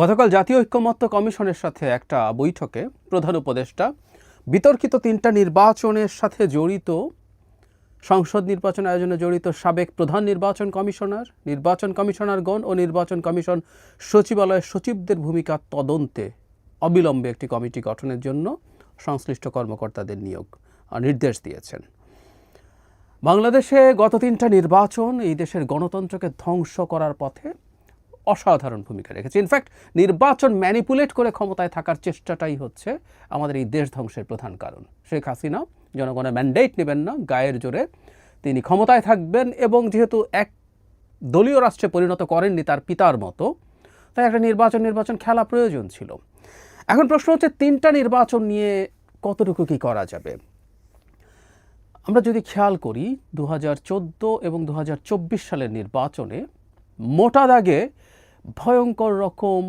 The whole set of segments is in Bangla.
গতকাল জাতীয় ঐক্যমত্য কমিশনের সাথে একটা বৈঠকে প্রধান উপদেষ্টা বিতর্কিত তিনটা নির্বাচনের সাথে জড়িত, সংসদ নির্বাচন আয়োজনে জড়িত সাবেক প্রধান নির্বাচন কমিশনার, নির্বাচন কমিশনারগণ ও নির্বাচন কমিশন সচিবালয়ের সচিবদের ভূমিকা তদন্তে অবিলম্বে একটি কমিটি গঠনের জন্য সংশ্লিষ্ট কর্মকর্তাদের নিয়োগ নির্দেশ দিয়েছেন। বাংলাদেশে গত তিনটা নির্বাচন এই দেশের গণতন্ত্রকে ধ্বংস করার পথে অসাধারণ ভূমিকা রেখেছে। ইনফ্যাক্ট নির্বাচন ম্যানিপুলেট করে ক্ষমতায় থাকার চেষ্টাটাই হচ্ছে আমাদের এই দেশ ধ্বংসের প্রধান কারণ। শেখ হাসিনা জনগণের ম্যান্ডেট নেবেন না, গায়ের জোরে। তিনি ক্ষমতায় থাকবেন এবং যেহেতু এক দলীয় রাষ্ট্রে পরিণত করেননি তার পিতার মতো, তাই একটা নির্বাচন নির্বাচন খেলা প্রয়োজন ছিল। এখন প্রশ্ন হচ্ছে, তিনটা নির্বাচন নিয়ে কতটুকু কি করা যাবে? আমরা যদি খেয়াল করি দু হাজার চোদ্দ এবং দু হাজার চব্বিশ সালের নির্বাচনে মোটা দাগে ভয়ঙ্কর রকম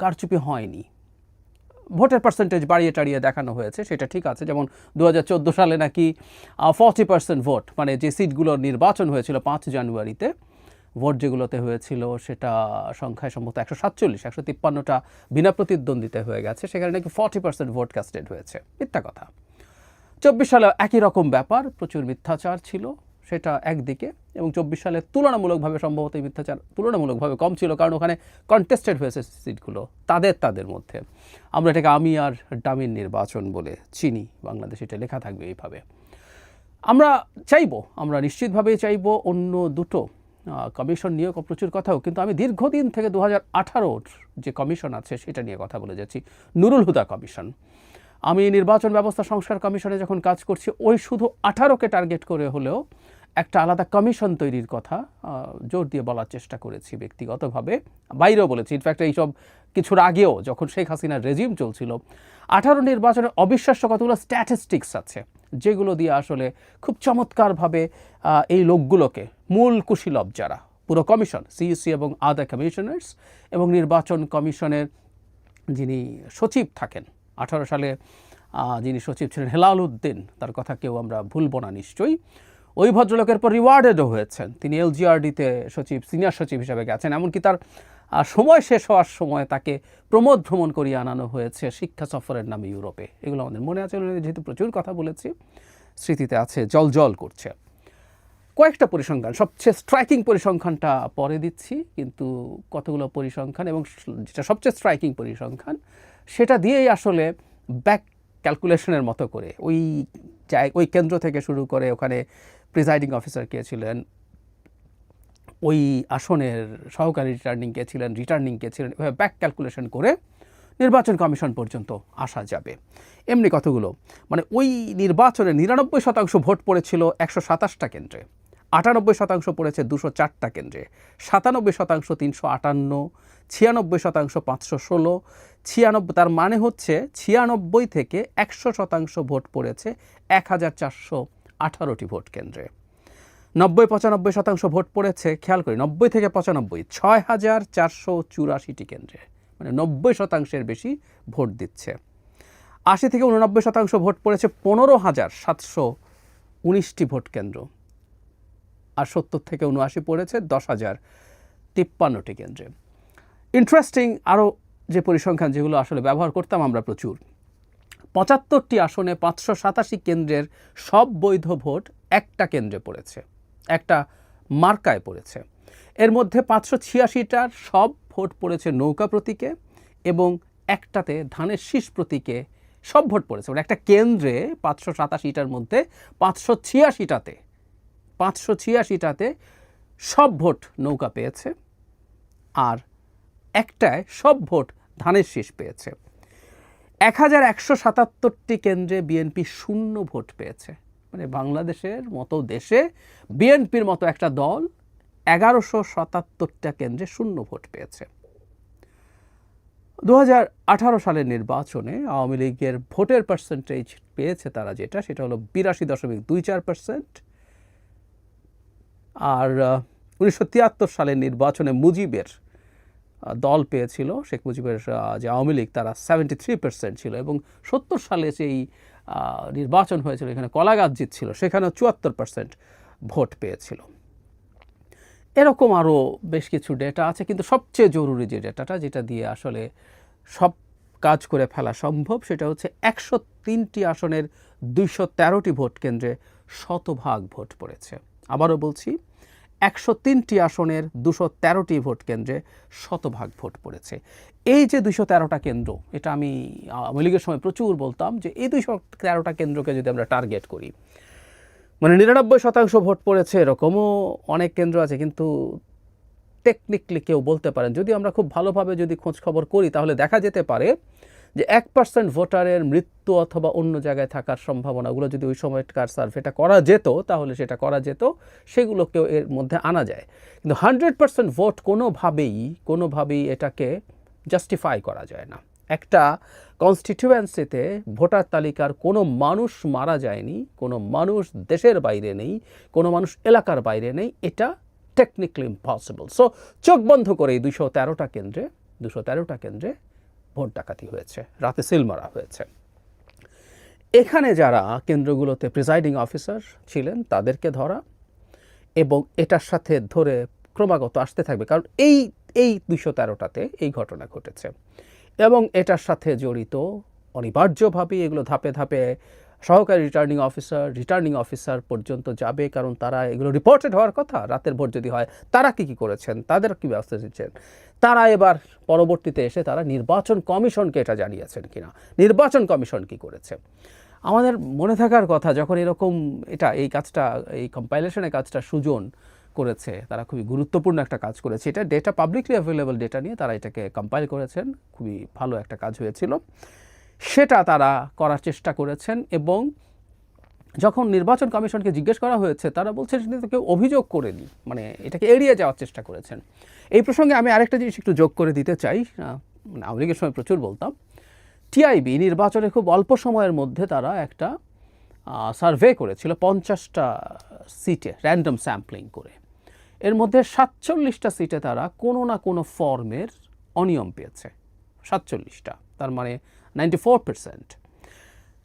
কারচুপি হয়নি। ভোটের পার্সেন্টেজ বাড়িয়ে টাড়িয়ে দেখানো হয়েছে, সেটা ঠিক আছে। যেমন দু হাজার চোদ্দ সালে নাকি ফর্টি পার্সেন্ট ভোট মানে যে সিটগুলোর নির্বাচন হয়েছিল পাঁচ জানুয়ারিতে, ভোট যেগুলোতে হয়েছিল সেটা সংখ্যায় সম্ভবত একশো সাতচল্লিশ, একশো তিপ্পান্নটা বিনা প্রতিদ্বন্দ্বিতা হয়ে গেছে। সেখানে নাকি ফর্টি পার্সেন্ট ভোট কাস্টেড হয়েছে। মিথ্যা কথা। চব্বিশ সালে একই রকম ব্যাপার, প্রচুর মিথ্যাচার ছিল। সেটা একদিকে এবং চব্বিশ সালে তুলনামূলকভাবে সম্ভবত এই মিথ্যাচার তুলনামূলকভাবে কম ছিল, কারণ ওখানে কন্টেস্টেড হয়েছে সিটগুলো, তাদের তাদের মধ্যে। আমরা এটাকে আমি আর ডামির নির্বাচন বলে চিনি, বাংলাদেশ এটা লেখা থাকবে এইভাবে। আমরা চাইব, আমরা নিশ্চিতভাবেই চাইব অন্য দুটো কমিশন নিয়ে প্রচুর কথাও, কিন্তু আমি দীর্ঘদিন থেকে দু হাজার যে কমিশন আছে সেটা নিয়ে কথা বলে যাচ্ছি। নুরুল হুদা কমিশন। আমি নির্বাচন ব্যবস্থা সংস্কার কমিশনে যখন কাজ করছি, ওই শুধু আঠারোকে টার্গেট করে হলেও একটা আলাদা কমিশন তৈরির কথা জোর দিয়ে বলার চেষ্টা করেছি ব্যক্তিগতভাবে, বাইরেও বলেছি। ইনফ্যাক্ট এইসব কিছুর আগেও যখন শেখ হাসিনার রেজিম চলছিল, আঠারো নির্বাচনের অবিশ্বাস্য কতগুলো স্ট্যাটিস্টিক্স আছে, যেগুলো দিয়ে আসলে খুব চমৎকারভাবে এই লোকগুলোকে মূল কুশীলব যারা, পুরো কমিশন সিইসি এবং আদার কমিশনার্স এবং নির্বাচন কমিশনের যিনি সচিব থাকেন, আঠারো সালে যিনি সচিব ছিলেন হেলাল উদ্দিন, তার কথা কেউ আমরা ভুলব না নিশ্চয়ই। ওই ভদ্রলোকের পর রিওয়ার্ডেডও হয়েছেন। তিনি এলজিআরডিতে সচিব সিনিয়র সচিব হিসেবে গেছেন, এমনকি তার সময় শেষ হওয়ার সময় তাকে প্রমোদ ভ্রমণ করিয়ে আনানো হয়েছে শিক্ষা সফরের নামে ইউরোপে। এগুলো আমাদের মনে আছে যেহেতু প্রচুর কথা বলেছি, স্মৃতিতে আছে জল জল করছে। কয়েকটা পরিসংখ্যান, সবচেয়ে স্ট্রাইকিং পরিসংখ্যানটা পরে দিচ্ছি, কিন্তু কতগুলো পরিসংখ্যান এবং যেটা সবচেয়ে স্ট্রাইকিং পরিসংখ্যান, সেটা দিয়েই আসলে ব্যাক ক্যালকুলেশনের মতো করে। ওই ওই কেন্দ্র থেকে শুরু করে ওখানে প্রিজাইডিং অফিসার কে ছিলেন, ওই আসনের সহকারী রিটার্নিং কে ছিলেন রিটার্নিং কে ছিলেন, এভাবে ব্যাক ক্যালকুলেশন করে নির্বাচন কমিশন পর্যন্ত আসা যাবে। এমনি কতগুলো? মানে ওই নির্বাচনে নিরানব্বই শতাংশ ভোট পড়েছিল একশো সাতাশটা কেন্দ্রে, আটানব্বই শতাংশ পড়েছে দুশো চারটা কেন্দ্রে, সাতানব্বই শতাংশ তিনশো আটান্ন, ছিয়ানব্বই শতাংশ পাঁচশো ষোলো ছিয়ানব্বই, তার মানে হচ্ছে ছিয়ানব্বই থেকে একশো শতাংশ ভোট পড়েছে এক হাজার চারশো আঠারোটি ভোট কেন্দ্রে। নব্বই, পঁচানব্বই শতাংশ ভোট পড়েছে, খেয়াল করি, নব্বই থেকে পঁচানব্বই ছয় হাজার চারশো চুরাশিটি কেন্দ্রে মানে নব্বই শতাংশের বেশি ভোট দিচ্ছে। আশি থেকে উননব্বই শতাংশ ভোট পড়েছে পনেরো হাজার সাতশো উনিশটি ভোট কেন্দ্র, আর সত্তর থেকে উনআশি পড়েছে দশ হাজার তিপ্পান্নটি কেন্দ্রে। ইন্টারেস্টিং আরও যে পরিসংখ্যান যেগুলো আসলে ব্যবহার করতাম আমরা প্রচুর। পঁচাত্তরটি আসনে পাঁচশো সাতাশি কেন্দ্রের সব বৈধ ভোট একটা কেন্দ্রে পড়েছে, একটা মার্কায় পড়েছে। এর মধ্যে পাঁচশো ছিয়াশিটার সব ভোট পড়েছে নৌকা প্রতীকে এবং একটাতে ধানের শীষ প্রতীকে সব ভোট পড়েছে। মানে একটা কেন্দ্রে পাঁচশো সাতাশিটার মধ্যে পাঁচশো ছিয়াশিটাতে পাঁচশো ছিয়াশিটাতে সব ভোট নৌকা পেয়েছে। আর একটায় সব ভোট ধানের শীষ পেয়েছে। এক হাজার একশো সাতাত্তরটি কেন্দ্রে বিএনপি শূন্য ভোট পেয়েছে। মানে বাংলাদেশের মতো দেশে বিএনপির মতো একটা দল এগারোশো সাতাত্তরটা কেন্দ্রে শূন্য ভোট পেয়েছে। দু সালের নির্বাচনে আওয়ামী লীগের ভোটের পার্সেন্টেজ পেয়েছে তারা যেটা, সেটা হলো বিরাশি দশমিক দুই চার পার্সেন্ট আর উনিশশো তিয়াত্তর সালের নির্বাচনে মুজিবের দল পেয়েছিল শেখ মুজিবের যে আওয়ামী লীগ, তারা সেভেন্টি থ্রি পার্সেন্ট ছিল এবং সত্তর সালে যেই নির্বাচন হয়েছিল, এখানে কলাগাছ জিতছিল, সেখানেও চুয়াত্তর পার্সেন্ট ভোট পেয়েছিল। এরকম আরও বেশ কিছু ডেটা আছে, কিন্তু সবচেয়ে জরুরি যে ডেটাটা যেটা দিয়ে আসলে সব কাজ করে ফেলা সম্ভব, সেটা হচ্ছে একশো তিনটি আসনের দুইশো তেরোটি ভোট কেন্দ্রে শতভাগ ভোট পড়েছে। আবারও বলছি একশো তিনটি আসনের দুশো তেরোটি ভোট কেন্দ্রে শতভাগ ভোট পড়েছে। এই যে দুশো তেরোটা কেন্দ্র, এটা আমি, আওয়ামী লীগের সময় প্রচুর বলতাম যে এই দুশো তেরোটা কেন্দ্রকে যদি আমরা টার্গেট করি মানে নিরানব্বই শতাংশ ভোট পড়েছে এরকমও অনেক কেন্দ্র আছে, কিন্তু টেকনিক্যালি কেউ বলতে পারেন। যদি আমরা খুব ভালোভাবে যদি খোঁজ খবর করি, তাহলে দেখা যেতে পারে যে এক পার্সেন্ট ভোটারের মৃত্যু অথবা অন্য জায়গায় থাকার সম্ভাবনাগুলো যদি ওই সময়কার সার্ভেটা করা যেত, তাহলে সেটা করা যেত, সেগুলোকেও এর মধ্যে আনা যায়। কিন্তু হান্ড্রেড পার্সেন্ট ভোট কোনোভাবেই কোনোভাবেই এটাকে জাস্টিফাই করা যায় না। একটা কনস্টিটিউয়েন্সিতে ভোটার তালিকার কোনো মানুষ মারা যায়নি, কোনো মানুষ দেশের বাইরে নেই, কোনো মানুষ এলাকার বাইরে নেই, এটা টেকনিক্যালি ইম্পসিবল সো চোখ বন্ধ করে এই দুশো তেরোটা কেন্দ্রে, দুশো তেরোটা কেন্দ্রে ভোট ডাকাতি হয়েছে, রাতে সিল মারা হয়েছে। এখানে যারা কেন্দ্রগুলোতে প্রিজাইডিং অফিসার ছিলেন, তাদেরকে ধরা এবং এটার সাথে ধরে ক্রমাগত আসতে থাকবে, কারণ এই এই দুশো তেরোটাতে এই ঘটনা ঘটেছে। এবং এটার সাথে জড়িত অনিবার্যভাবেই এগুলো ধাপে ধাপে সহকারী রিটার্নিং অফিসার রিটার্নিং অফিসার পর্যন্ত যাবে, কারণ তারা এগুলো রিপোর্টেড হওয়ার কথা, রাতের ভোট যদি হয়, তারা কি কি করেছেন? তাদের কি ব্যবস্থা নিচ্ছেন? তারা এবার পরবর্তীতে এসে তারা নির্বাচন কমিশনকে এটা জানিয়েছেন কিনা? নির্বাচন কমিশন কি করেছে? আমাদের মনে থাকার কথা, যখন এরকম এটা, এই কাজটা, এই কম্পাইলেশনের কাজটা সুজন করেছে, তারা খুবই গুরুত্বপূর্ণ একটা কাজ করেছে। এটা ডেটা পাবলিকলি অ্যাভেলেবল ডেটা নিয়ে তারা এটাকে কম্পাইল করেছেন। খুবই ভালো একটা কাজ হয়েছিল। সেটা তারা করার চেষ্টা করেছেন এবং যখন নির্বাচন কমিশনকে জিজ্ঞেস করা হয়েছে, তারা বলছেন সেটা তো কেউ অভিযোগ করেনি মানে এটাকে এড়িয়ে যাওয়ার চেষ্টা করেছেন। এই প্রসঙ্গে আমি আরেকটা জিনিস একটু যোগ করে দিতে চাই মানে আওয়ামী লীগের সময় প্রচুর বলতাম। টিআইবি নির্বাচনে খুব অল্প সময়ের মধ্যে তারা একটা সার্ভে করেছিল পঞ্চাশটা সিটে র্যান্ডম স্যাম্পলিং করে। এর মধ্যে সাতচল্লিশটা সিটে তারা কোনো না কোনো ফর্মের অনিয়ম পেয়েছে, সাতচল্লিশটা। তার মানে নাইনটি ফোর পার্সেন্ট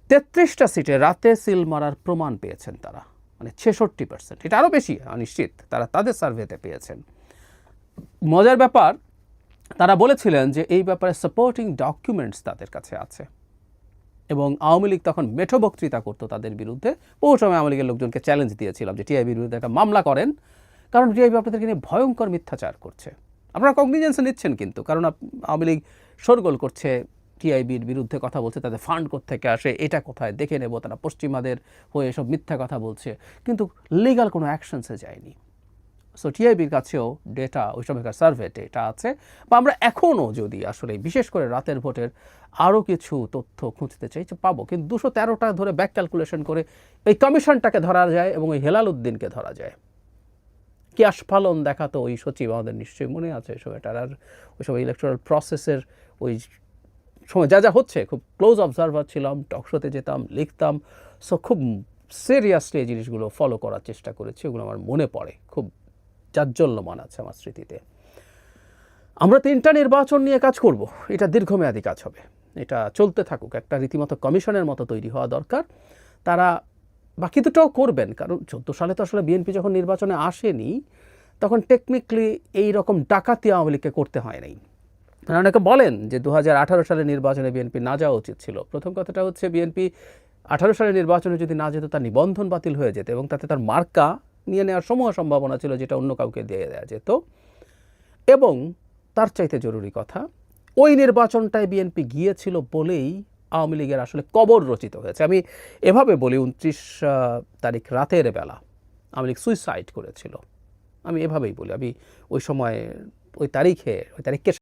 তেত্রিশটা সিটে রাতে সিল মারার প্রমাণ পেয়েছেন তারা মানে ছেষট্টি পার্সেন্ট এটা আরও বেশি অনিশ্চিত তারা তাদের সার্ভেতে পেয়েছেন। মজার ব্যাপার, তারা বলেছিলেন যে এই ব্যাপারে সাপোর্টিং ডকুমেন্টস তাদের কাছে আছে। এবং আওয়ামী লীগ তখন মেঠো বক্তৃতা করতো তাদের বিরুদ্ধে। বহু সময় আওয়ামী লীগের লোকজনকে চ্যালেঞ্জ দিয়েছিলাম যে টিআইবির বিরুদ্ধে একটা মামলা করেন। কারণ টিআইবি আপনাদেরকে নিয়ে ভয়ঙ্কর মিথ্যাচার করছে। আপনারা কগনিজেন্সে নিচ্ছেন কিন্তু, কারণ আওয়ামী লীগ শোরগোল করছে টিআইবির বিরুদ্ধে কথা বলছে, তাদের ফান্ড থেকে আসে, এটা কোথায়, দেখে নেব, তারা পশ্চিমাদের হয়ে এসব মিথ্যা কথা বলছে, কিন্তু লিগাল কোনো অ্যাকশনসে যায়নি। সো টিআইবির কাছেও ডেটা ওই সময়কার সার্ভে ডেটা আছে, বা আমরা এখনও যদি আসলে, বিশেষ করে রাতের ভোটের আরও কিছু তথ্য খুঁজতে চাই, যে পাবো, কিন্তু দুশো তেরোটা ধরে ব্যাক ক্যালকুলেশন করে এই কমিশনটাকে ধরা যায় এবং ওই হেলাল উদ্দিনকে ধরা যায়। কি আস্ফালন দেখাতো ওই সচিব আমাদের নিশ্চয়ই মনে আছে সময়টার আর ওই সময় ইলেকট্রাল প্রসেসের ওই সময়, যা যা হচ্ছে, খুব ক্লোজ অবজারভার ছিলাম টকশোতে যেতাম, লিখতাম সো খুব সিরিয়াসলি এই জিনিসগুলো ফলো করার চেষ্টা করেছি ওগুলো আমার মনে পড়ে, খুব জাজ্জল্যমান আছে আমার স্মৃতিতে। আমরা তিনটা নির্বাচন নিয়ে কাজ করব, এটা দীর্ঘমেয়াদী কাজ হবে, এটা চলতে থাকুক, একটা রীতিমতো কমিশনের মতো তৈরি হওয়া দরকার, তারা বাকি দুটাও করবেন, কারণ চোদ্দ সালে তো আসলে বিএনপি যখন নির্বাচনে আসেনি, তখন টেকনিক্যালি এই রকম ডাকাতি আওয়ামী লীগকে করতে হয় নাই। মানে অনেকে বলেন যে দু সালে নির্বাচনে বিএনপি না যাওয়া উচিত ছিল। প্রথম কথাটা হচ্ছে বিএনপি আঠারো সালের নির্বাচনে যদি না যেত, তার নিবন্ধন বাতিল হয়ে যেত এবং তাতে তার মার্কা নিয়ে নেওয়ার সমূহ সম্ভাবনা ছিল যেটা অন্য কাউকে দিয়ে দেওয়া যেত। এবং তার চাইতে জরুরি কথা, ওই নির্বাচনটায় বিএনপি গিয়েছিল বলেই আওয়ামী লীগের আসলে কবর রচিত হয়েছে। আমি এভাবে বলি, উনত্রিশ তারিখ রাতের বেলা আওয়ামী লীগ সুইসাইড করেছিল। আমি এভাবেই বলি, আমি ওই সময়, ওই তারিখে, ওই তারিখকে